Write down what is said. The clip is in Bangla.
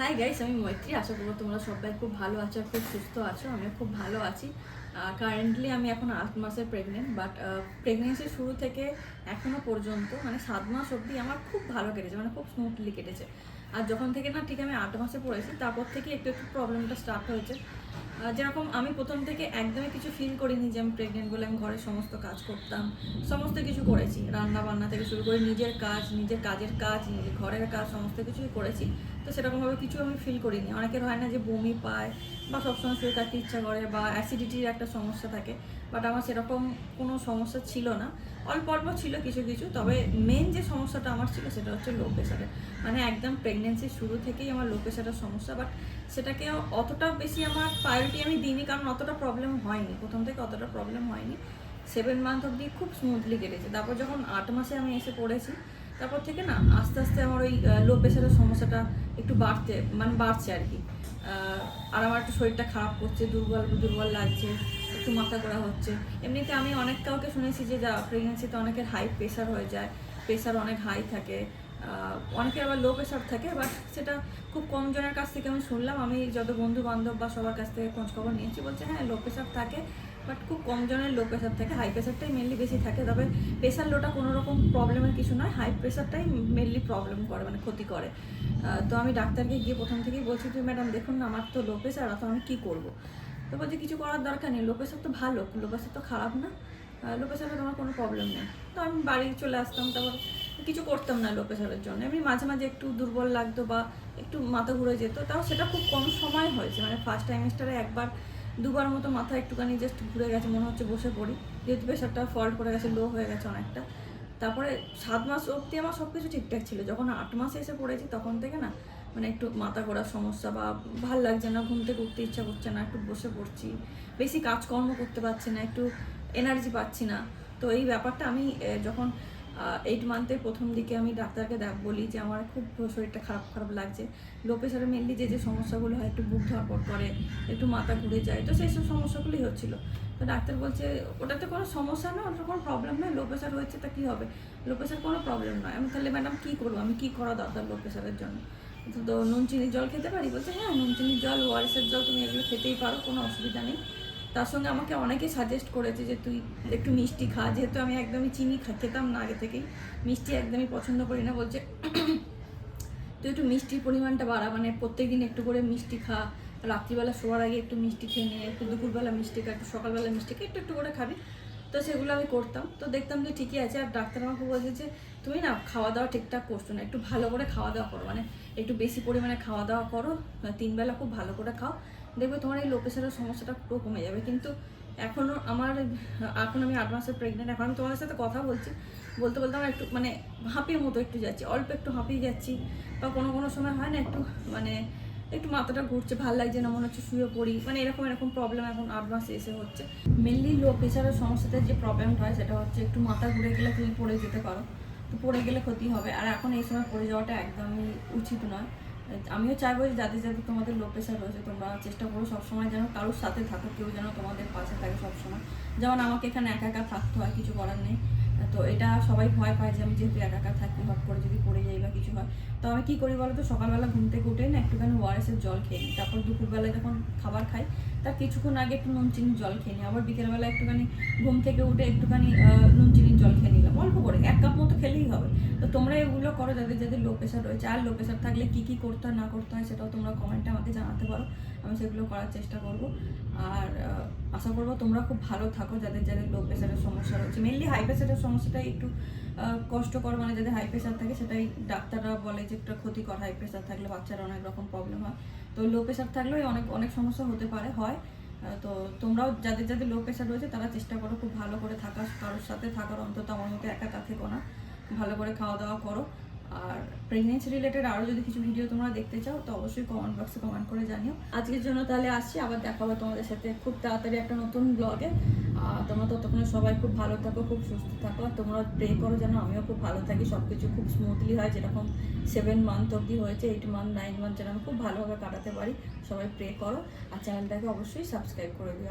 হাই গাইস আমি মৈত্রী। আশা করব তোমরা সবাই খুব ভালো আছো আর খুব সুস্থ আছো। আমিও খুব ভালো আছি। কারেন্টলি আমি এখন আট মাসের প্রেগনেন্ট বাট প্রেগনেন্সির শুরু থেকে এখনও পর্যন্ত মানে সাত মাস অবধি আমার খুব ভালো কেটেছে মানে খুব স্মুথলি কেটেছে। আর যখন থেকে না ঠিক আমি আট মাসে পড়েছি, তারপর থেকে একটু একটু প্রবলেমটা স্টার্ট হয়েছে। যেরকম আমি প্রথম থেকে একদমই কিছু ফিল করিনি যে আমি প্রেগনেন্ট বলে আমি ঘরের সমস্ত কাজ করতাম। সমস্ত কিছু করেছি। রান্না বান্না থেকে শুরু করে নিজের কাজ, নিজের কাজের কাজ, নিজের ঘরের কাজ, সমস্ত কিছুই করেছি। তো সেরকমভাবে কিছু আমি ফিল করিনি। অনেকের হয় না যে বমি পায় বা সবসময় শরীর কাটতে ইচ্ছা করে বা অ্যাসিডিটির একটা সমস্যা থাকে। বাট আমার সেরকম কোনো সমস্যা ছিল না। অল্প অল্প ছিল কিছু কিছু। তবে মেন যে সমস্যাটা আমার ছিল সেটা হচ্ছে লো প্রেশারের মানে একদম প্রেগনেন্সির শুরু থেকেই আমার লো প্রেশারের সমস্যা। বাট সেটাকে অতটা বেশি আমার প্রায়োরিটি আমি দিইনি, কারণ অতটা প্রবলেম হয়নি। প্রথম থেকে অতটা প্রবলেম হয়নি। সেভেন মান্থ অবধি খুব স্মুথলি কেটেছে। তারপর যখন আট মাসে আমি এসে পড়েছি, তারপর থেকে না, আস্তে আস্তে আমার ওই লো প্রেশারের সমস্যাটা একটু বাড়তে মানে বাড়ছে আর কি। আর আমার একটু শরীরটা খারাপ করছে, দুর্বল দুর্বল লাগছে, একটু মাথা করা হচ্ছে। এমনিতে আমি অনেক কাউকে শুনেছি যে যা প্রেগনেন্সিতে অনেকের হাই প্রেশার হয়ে যায় প্রেশার অনেক হাই থাকে। অনেকের আবার লো প্রেশার থাকে বাট সেটা খুব কম জনের কাছ থেকে আমি শুনলাম। আমি যত বন্ধু বান্ধব বা সবার কাছ থেকে খোঁজ খবর নিয়েছি, বলছে হ্যাঁ লো প্রেশার থাকে বাট খুব কম জনের লো প্রেশার থাকে। হাই প্রেশারটাই মেনলি বেশি থাকে, তবে প্রেশার লোটা কোনো রকম প্রবলেমের কিছু নয়। হাই প্রেশারটাই মেনলি প্রবলেম করে মানে ক্ষতি করে। তো আমি ডাক্তারকে গিয়ে প্রথম থেকেই বলছি তুই ম্যাডাম, দেখুন না, আমার তো লো প্রেশার তো আমি কী করব? তো বলছে, কিছু করার দরকার নেই লো প্রেশার তো ভালো লো প্রেশার তো খারাপ না। লো প্রেশারে তোমার কোনো প্রবলেম নেই। তো আমি বাড়ি চলে আসতাম, তারপর কিছু করতাম না লো প্রেশারের জন্য। এমনি মাঝে মাঝে একটু দুর্বল লাগতো বা একটু মাথা ঘুরে যেত, তাও সেটা খুব কম সময় হয়েছে। মানে ফার্স্ট টাইমেস্টারে একবার, দুবার মতো মাথা একটুখানি জাস্ট ঘুরে গেছে, মনে হচ্ছে বসে পড়ি। যেহেতু প্রেশারটা ফল্ট করে গেছে লো হয়ে গেছে অনেকটা। তারপরে সাত মাস অবধি আমার সব কিছু ঠিকঠাক ছিল। যখন আট মাসে এসে পড়েছি, তখন থেকে না মানে একটু মাথা করার সমস্যা বা ভালো লাগছে না, ঘুম থেকে উঠতে ইচ্ছা করছে না, একটু বসে পড়ছি। বেশি কাজকর্ম করতে পারছি না, একটু এনার্জি পাচ্ছি না। তো এই ব্যাপারটা আমি যখন এইট মান্থের প্রথম দিকে আমি ডাক্তারকে দেখ, বলি যে আমার খুব শরীরটা খারাপ খারাপ লাগছে। লো প্রেশারে মেনলি যে যে সমস্যাগুলো হয়, একটু বুক ধরপড় করে, একটু মাথা ঘুরে যায়, তো সেই সব সমস্যাগুলোই হচ্ছিল। তো ডাক্তার বলছে, ওটাতে কোনো সমস্যা না ওটার কোনো প্রবলেম নয় লো প্রেশার হয়েছে তা কী হবে? লো প্রেশার কোনো প্রবলেম নয়। আমি তাহলে, ম্যাডাম, কী করব? আমি কী করা দরকার লো প্রেশারের জন্য? তো, নুন, চিনির জল খেতে পারি? বলছে হ্যাঁ নুন, চিনির জল ওয়ারেসের জল তুমি এগুলো খেতেই পারো, কোনো অসুবিধা নেই। তার সঙ্গে আমাকে অনেকে সাজেস্ট করেছে যে তুই একটু মিষ্টি খা। যেহেতু আমি একদমই চিনি খেতাম না আগে থেকেই। মিষ্টি একদমই পছন্দ করি না, বলছে, তুই একটু মিষ্টির পরিমাণটা বাড়া মানে প্রত্যেক দিন একটু করে মিষ্টি খা। রাত্রিবেলা শোয়ার আগে একটু মিষ্টি খেয়ে নিয়ে একটু দুপুরবেলা মিষ্টি খা, একটু সকালবেলা মিষ্টি খা, একটু একটু করে খাবি। তো সেগুলো আমি করতাম। তো দেখতাম যে ঠিকই আছে। আর ডাক্তার আমাকে বলছে যে, তুমি না খাওয়া দাওয়া ঠিকঠাক করছ না। একটু ভালো করে খাওয়া দাওয়া করো। মানে একটু বেশি পরিমাণে খাওয়া দাওয়া করো তিনবেলা খুব ভালো করে খাও। দেখবে তোমার এই লোকেশনের সমস্যাটা পুরো কমে যাবে। কিন্তু এখনও আমার, এখন আমি আট মাসের প্রেগনেন্ট এখন আমি তোমাদের সাথে কথা বলছি। বলতে বলতে আমার একটু মানে হাঁপিয়ে মতো একটু যাচ্ছি। অল্প একটু হাঁপিয়ে যাচ্ছি। বা কোনো কোনো সময় হয় না একটু মানে একটু মাথাটা ঘুরছে, ভালো লাগছে না, মনে হচ্ছে শুয়ে পড়ি। মানে এরকম এরকম প্রবলেম এখন মাসে এসে হচ্ছে। মেনলি লো প্রেশারের সমস্যাতে যে প্রবলেমটা হয়, সেটা হচ্ছে একটু মাথা ঘুরে গেলে তুমি পড়ে যেতে পারো। তো পড়ে গেলে ক্ষতি হবে। আর এখন এই সময় পড়ে যাওয়াটা একদমই উচিত নয়। আমিও চাইব যে যাদের যাদের তোমাদের লো প্রেশার রয়েছে, তোমরা চেষ্টা করো সবসময় যেন কারোর সাথে থাকো, কেউ যেন তোমাদের পাশে থাকে সবসময়। যেমন আমাকে এখানে একা একা থাকতে হয়, কিছু করার নেই। তো এটা সবাই ভয় পায় যে আমি যেহেতু একা একা থাকি, হট করে যদি পড়ে যাই বা কিছু হয়। তো আমি কী করি বলো তো সকালবেলা ঘুম থেকে উঠে না একটুখানি ওয়ারেসের জল খেয়ে নিই। তারপর দুপুরবেলা যখন খাবার খাই, তার কিছুক্ষণ আগে একটু নুন চিনির জল খেয়ে নিই। আবার বিকেলবেলা একটুখানি ঘুম থেকে উঠে একটুখানি নুন চিনির জল খেয়ে নিলাম। অল্প করে, এক কাপ মতো খেলেই হবে। তো তোমরা এগুলো করো যাদের যাদের লো প্রেশার রয়েছে। আর লো প্রেশার থাকলে কী কী করতে হয়, না করতে হয়, সেটাও তোমরা কমেন্টে আমাকে জানাতে পারো। আমি সেগুলো করার চেষ্টা করব। আর আশা করব তোমরা খুব ভালো থাকো, যাদের যাদের লো প্রেশারের সমস্যা রয়েছে। মেনলি হাই প্রেশারের সমস্যাটাই একটু কষ্টকর মানে যাদের হাই প্রেশার থাকে সেটাই ডাক্তাররা বলে যে একটা ক্ষতিকর হাই প্রেশার থাকলে বাচ্চারা অনেক রকম প্রবলেম হয়। তো লো প্রেশার থাকলেও অনেক অনেক সমস্যা হতে পারে, হয়। তো তোমরাও যাদের যাদের লো প্রেশার রয়েছে তারা চেষ্টা করো খুব ভালো করে থাকার কারোর সাথে থাকার অন্তত আমার মতো একা একা থেকো না। ভালো করে খাওয়া দাওয়া করো। আর প্রেগনেন্সি রিলেটেড আরও যদি কিছু ভিডিও তোমরা দেখতে চাও, তো অবশ্যই কমেন্ট বক্সে কমেন্ট করে জানিও। আজকের জন্য তাহলে আসছি, আবার দেখা হবে তোমাদের সাথে খুব তাড়াতাড়ি একটা নতুন ব্লগে তোমরা ততক্ষণে সবাই খুব ভালো থাকো, খুব সুস্থ থাকো, আর তোমরা প্রে করো যেন আমিও খুব ভালো থাকি সব কিছু খুব স্মুথলি হয়, যেরকম সেভেন মান্থ অবধি হয়েছে এইট মান্থ নাইন মান্থ যেন আমি খুব ভালোভাবে কাটাতে পারি। সবাই প্রে করো, আর চ্যানেলটাকে অবশ্যই সাবস্ক্রাইব করে দিও।